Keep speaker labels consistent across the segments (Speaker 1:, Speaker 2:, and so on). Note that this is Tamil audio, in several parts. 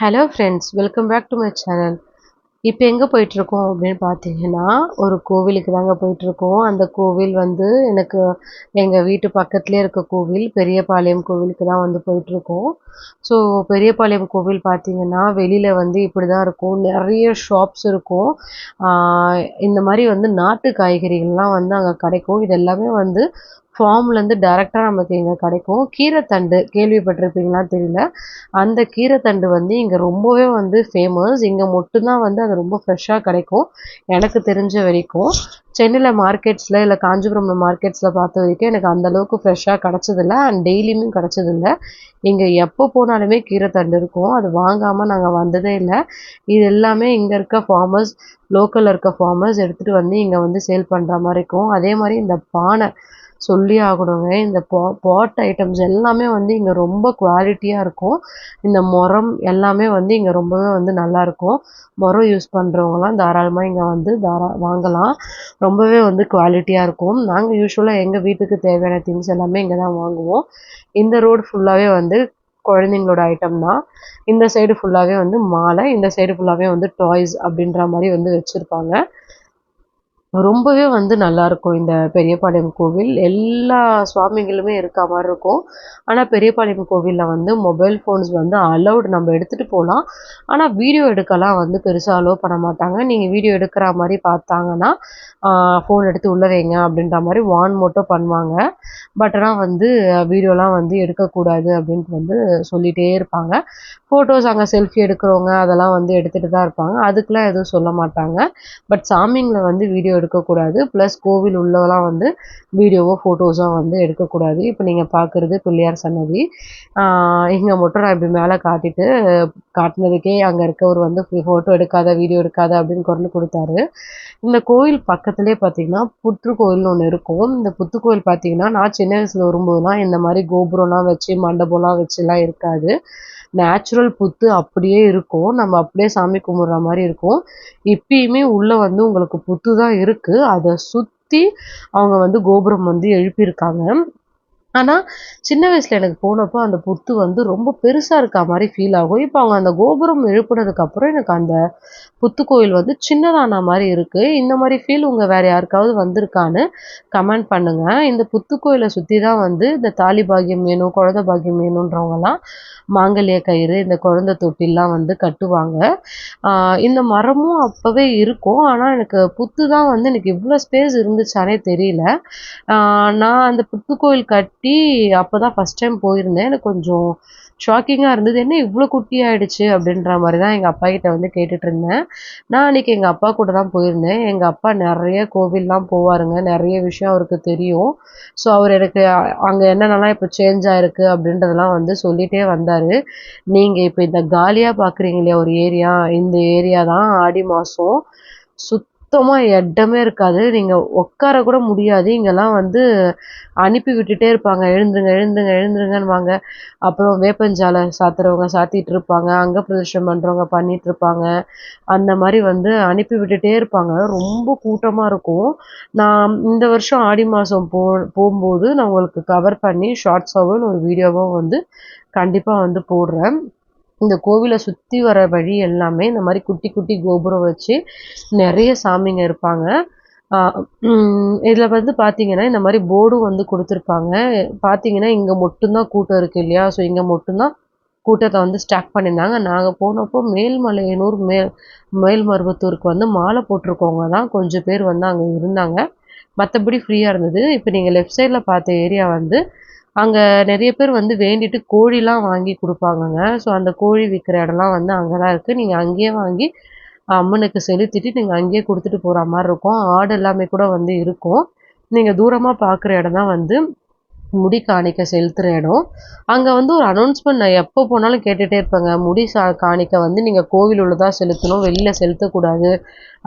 Speaker 1: Hello friends welcome back to my channel இப்போ எங்கே போயிட்டுருக்கோம் அப்படின்னு பார்த்தீங்கன்னா ஒரு கோவிலுக்கு தாங்க போயிட்டுருக்கோம். அந்த கோவில் வந்து எனக்கு எங்கள் வீட்டு பக்கத்துலேயே இருக்க கோவில் பெரியபாளையம் கோவிலுக்கு தான் வந்து போயிட்டுருக்கோம். ஸோ பெரியபாளையம் கோவில் பார்த்தீங்கன்னா வெளியில் வந்து இப்படி தான் இருக்கும். நிறைய ஷாப்ஸ் இருக்கும். இந்த மாதிரி வந்து நாட்டு காய்கறிகள்லாம் வந்து அங்கே கிடைக்கும். இது எல்லாமே வந்து ஃபார்ம்லேருந்து டேரெக்டாக நமக்கு இங்கே கிடைக்கும். கீரைத்தண்டு கேள்விப்பட்டிருப்பீங்களான்னு தெரியல. அந்த கீரைத்தண்டு வந்து இங்கே ரொம்பவே வந்து ஃபேமஸ் இங்கே மட்டும்தான் வந்து அது ரொம்ப ஃப்ரெஷ்ஷாக கிடைக்கும். எனக்கு தெரிஞ்ச வரைக்கும். சென்னையில் மார்க்கெட்ஸில் இல்லை காஞ்சிபுரம் மார்க்கெட்ஸில் பார்த்த வரைக்கும் எனக்கு அந்தளவுக்கு ஃப்ரெஷ்ஷாக கிடச்சதில்ல. அண்ட் டெய்லியுமே கிடச்சதில்ல. இங்கே எப்போ போனாலுமே கீரைத்தண்டு இருக்கும். அது வாங்காமல் நாங்கள் வந்ததே இல்லை. இது எல்லாமே இங்கே இருக்க ஃபார்மர்ஸ் லோக்கலில் இருக்க ஃபார்மர்ஸ் எடுத்துகிட்டு வந்து இங்கே வந்து சேல் பண்ணுற மாதிரி இருக்கும். அதே மாதிரி இந்த பானை சொல்லி ஆகணுங்க. இந்த பா பாட் ஐட்டம்ஸ் எல்லாமே வந்து இங்கே ரொம்ப குவாலிட்டியாக இருக்கும். இந்த முறம் எல்லாமே வந்து இங்கே ரொம்பவே வந்து நல்லாயிருக்கும். முரம் யூஸ் பண்ணுறவங்களாம் தாராளமாக இங்கே வந்து தாரா வாங்கலாம். ரொம்பவே வந்து குவாலிட்டியாக இருக்கும். நாங்கள் யூஸ்வலாக எங்கள் வீட்டுக்கு தேவையான திங்ஸ் எல்லாமே இங்கே தான் வாங்குவோம். இந்த ரோடு ஃபுல்லாகவே வந்து குழந்தைங்களோட ஐட்டம் தான். இந்த சைடு ஃபுல்லாகவே வந்து மாலை இந்த சைடு ஃபுல்லாகவே வந்து டாய்ஸ் அப்படின்ற மாதிரி வந்து வச்சுருப்பாங்க. ரொம்பவே வந்து நல்லாயிருக்கும் இந்த பெரியபாளையம் கோவில். எல்லா சுவாமிகளுமே இருக்க மாதிரி இருக்கும் ஆனால் பெரியபாளையம் கோவிலில் வந்து மொபைல் ஃபோன்ஸ் வந்து அலௌடு நம்ம எடுத்துகிட்டு போகலாம் ஆனால் வீடியோ எடுக்கலாம் வந்து பெருசாக அலோவ் பண்ண மாட்டாங்க. நீங்கள் வீடியோ எடுக்கிற மாதிரி பார்த்தாங்கன்னா ஃபோன் எடுத்து உள்ளே வைங்க அப்படின்ற மாதிரி வார்ன் மட்டும் பண்ணுவாங்க. பட் ஆனால் வந்து வீடியோலாம் வந்து எடுக்கக்கூடாது அப்படின்ட்டு வந்து சொல்லிகிட்டே இருப்பாங்க. ஃபோட்டோஸ் அங்கே செல்ஃபி எடுக்கிறவங்க அதெல்லாம் வந்து எடுத்துகிட்டு தான் இருப்பாங்க. அதுக்கெலாம் எதுவும் சொல்ல மாட்டாங்க. பட் சாமிங்களை வந்து வீடியோ எடுக்கக்கூடாது. ப்ளஸ் கோவில் உள்ளவெல்லாம் வந்து வீடியோவோ ஃபோட்டோஸோ வந்து எடுக்கக்கூடாது. இப்போ நீங்கள் பார்க்குறது பிள்ளையார் சன்னதி. இங்கே மட்டும் நான் இப்படி மேலே காட்டிட்டு காட்டினதுக்கே அங்கே இருக்கவர் வந்து ஃபோட்டோ எடுக்காத வீடியோ எடுக்காத அப்படின்னு குரல் கொடுத்தாரு. இந்த கோயில் பக்கத்துலேயே பார்த்தீங்கன்னா புற்று கோயில்னு ஒன்று இருக்கும். இந்த புத்து கோயில் பார்த்தீங்கன்னா நான் சின்ன வயசில் வரும்போதுலாம் இந்த மாதிரி கோபுரம்லாம் வச்சு மண்டபம்லாம் வச்சுலாம் இருக்காது. நேச்சுரல் புத்து அப்படியே இருக்கும். நம்ம அப்படியே சாமி கும்பிட்ற மாதிரி இருக்கும். இப்பயுமே உள்ளே வந்து உங்களுக்கு புத்து தான் இருக்குது அதை சுற்றி அவங்க வந்து கோபுரம் வந்து எழுப்பியிருக்காங்க. ஆனால் சின்ன வயசில் எனக்கு போனப்போ அந்த புத்து வந்து ரொம்ப பெருசாக இருக்க மாதிரி ஃபீல் ஆகும். இப்போ அவங்க அந்த கோபுரம் எழுப்புனதுக்கப்புறம் எனக்கு அந்த புத்து கோயில் வந்து சின்னதான மாதிரி இருக்குது இந்த மாதிரி ஃபீல் உங்கள் வேறு யாருக்காவது வந்திருக்கான்னு கமெண்ட் பண்ணுங்கள் இந்த புத்து கோயிலை சுற்றி தான் வந்து இந்த தாலி பாகியம் வேணும் குழந்தை பாகியம் வேணுன்றவங்கலாம் மாங்கல்ய கயிறு இந்த குழந்தை தொட்டிலாம் வந்து கட்டுவாங்க. இந்த மரமும் அப்போவே இருக்கும். ஆனால் எனக்கு புத்து தான் வந்து எனக்கு இவ்வளோ ஸ்பேஸ் இருந்துச்சானே தெரியல. நான் அந்த புத்து கோயில் கட்டி அப்போ தான் ஃபஸ்ட் டைம் போயிருந்தேன். எனக்கு கொஞ்சம் ஷாக்கிங்காக இருந்தது. என்ன இவ்வளோ குட்டி ஆகிடுச்சு அப்படின்ற மாதிரி தான் எங்கள் அப்பா கிட்ட வந்து கேட்டுட்டு இருந்தேன். நான் அன்றைக்கி எங்கள் அப்பா கூட தான் போயிருந்தேன். எங்கள் அப்பா நிறைய கோவில்லாம் போவாருங்க. நிறைய விஷயம் அவருக்கு தெரியும். ஸோ அவர் எனக்கு அங்கே என்னென்னலாம் இப்போ சேஞ்ச் ஆகிருக்கு அப்படின்றதெல்லாம் வந்து சொல்லிகிட்டே வந்தார். நீங்கள் இப்போ இந்த காலியாக பார்க்குறீங்க இல்லையா? ஒரு ஏரியா. இந்த ஏரியா தான் ஆடி மாதம் சுத் சுத்தமாக இடமே இருக்காது. நீங்கள் உட்கார கூட முடியாது. இங்கெல்லாம் வந்து அனுப்பி விட்டுட்டே இருப்பாங்க. எழுந்துருங்க எழுந்துருங்க எழுந்துருங்கன்னு வாங்க அப்புறம் வேப்பஞ்சாலை சாத்துறவங்க சாத்திட்டு இருப்பாங்க. அங்க பிரதர்ஷனம் பண்ணுறவங்க பண்ணிட்டு இருப்பாங்க. அந்த மாதிரி வந்து அனுப்பி விட்டுட்டே இருப்பாங்க. ரொம்ப கூட்டமாக இருக்கும். நான் இந்த வருஷம் ஆடி மாதம் போ போகும்போது நான் உங்களுக்கு கவர் பண்ணி ஷார்ட்ஸாகவும் ஒரு வீடியோவும் வந்து கண்டிப்பாக வந்து போடுறேன். இந்த கோவிலை சுற்றி வர வழி எல்லாமே இந்த மாதிரி குட்டி குட்டி கோபுரம் வச்சு நிறைய சாமிங்க இருப்பாங்க. இதில் வந்து பார்த்தீங்கன்னா இந்த மாதிரி போர்டும் வந்து கொடுத்துருப்பாங்க. பார்த்தீங்கன்னா இங்கே மட்டும்தான் கூட்டம் இருக்குது இல்லையா? ஸோ இங்கே மட்டும்தான் கூட்டத்தை வந்து ஸ்டாக் பண்ணியிருந்தாங்க. நாங்கள் போனப்போ மேல்மலையனூர் மேல் மேல்மருவத்தூருக்கு வந்து மாலை போட்டிருக்கவங்க தான் கொஞ்சம் பேர் வந்து அங்கே இருந்தாங்க. மற்றபடி ஃப்ரீயாக இருந்தது. இப்போ நீங்கள் லெஃப்ட் சைடில் பார்த்த ஏரியா வந்து அங்கே நிறைய பேர் வந்து வேண்டிட்டு கோழிலாம் வாங்கி கொடுப்பாங்கங்க. ஸோ அந்த கோழி விற்கிற இடம்லாம் வந்து அங்கே தான் இருக்குது நீங்கள் அங்கேயே வாங்கி அம்மனுக்கு செலுத்திட்டு நீங்கள் அங்கேயே கொடுத்துட்டு போகிற மாதிரி இருக்கும். ஆடு எல்லாமே கூட வந்து இருக்கும். நீங்கள் தூரமாக பார்க்குற இடம் தான் வந்து முடி காணிக்க செலுத்துகிற இடம். அங்கே வந்து ஒரு அனௌன்ஸ்மெண்ட் நான் எப்போ போனாலும் கேட்டுகிட்டே இருப்பேங்க. முடி சா காணிக்க வந்து நீங்கள் கோவில் உள்ளதாக செலுத்தணும். வெளியில் செலுத்தக்கூடாது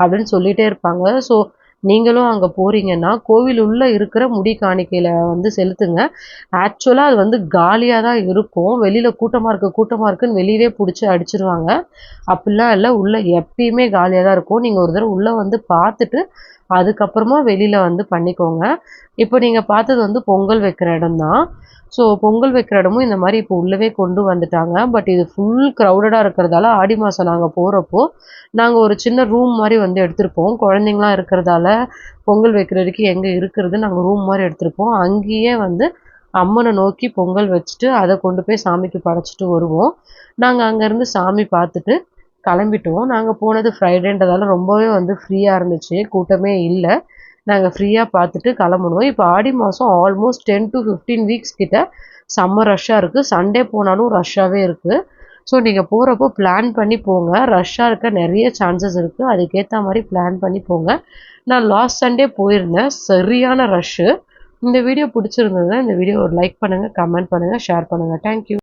Speaker 1: அப்படின்னு சொல்லிகிட்டே இருப்பாங்க. ஸோ நீங்களும் அங்கே போகிறீங்கன்னா கோவில் உள்ளே இருக்கிற முடி காணிக்கையில் வந்து செலுத்துங்க. ஆக்சுவலாக அது வந்து காலியாக தான் இருக்கும். வெளியில் கூட்டமாக இருக்குது கூட்டமாக இருக்குன்னு வெளியவே பிடிச்சி அடிச்சிருவாங்க. அப்படிலாம் இல்லை. உள்ளே எப்பயுமே காலியாக தான் இருக்கும். நீங்கள் ஒரு தடவை உள்ளே வந்து பார்த்துட்டு அதுக்கப்புறமா வெளியில் வந்து பண்ணிக்கோங்க. இப்போ நீங்கள் பார்த்தது வந்து பொங்கல் வைக்கிற இடம் தான் ஸோ பொங்கல் வைக்கிற இடமும் இந்த மாதிரி இப்போ உள்ளவே கொண்டு வந்துட்டாங்க. பட் இது ஃபுல் க்ரௌடடாக இருக்கிறதால ஆடி மாதம் நாங்கள் போகிறப்போ நாங்கள் ஒரு சின்ன ரூம் மாதிரி வந்து எடுத்திருப்போம். குழந்தைங்களாம் இருக்கிறதால பொங்கல் வைக்கிறதுக்கு எங்கே இருக்கிறது நாங்கள் ரூம் மாதிரி எடுத்திருப்போம். அங்கேயே வந்து அம்மனை நோக்கி பொங்கல் வச்சுட்டு அதை கொண்டு போய் சாமிக்கு படைச்சிட்டு வருவோம். நாங்கள் அங்கேருந்து சாமி பார்த்துட்டு கிளம்பிட்டோம். நாங்கள் போனது ஃப்ரைடேன்றதால ரொம்பவே வந்து ஃப்ரீயாக இருந்துச்சு. கூட்டமே இல்லை. நாங்கள் ஃப்ரீயாக பார்த்துட்டு கிளம்புனோம். இப்போ ஆடி மாதம் almost ten to fifteen weeks கிட்ட செம்ம ரஷ்ஷாக இருக்குது சண்டே போனாலும் ரஷ்ஷாகவே இருக்குது ஸோ நீங்கள் போகிறப்போ பிளான் பண்ணி போங்க. ரஷ்ஷாக இருக்க நிறைய சான்சஸ் இருக்குது அதுக்கேற்ற மாதிரி பிளான் பண்ணி போங்க. நான் லாஸ்ட் சண்டே போயிருந்தேன். சரியான ரஷ்ஷு இந்த வீடியோ பிடிச்சிருந்ததுன்னா இந்த வீடியோ ஒரு லைக் பண்ணுங்கள் கமெண்ட் பண்ணுங்கள் ஷேர் பண்ணுங்கள் தேங்க்யூ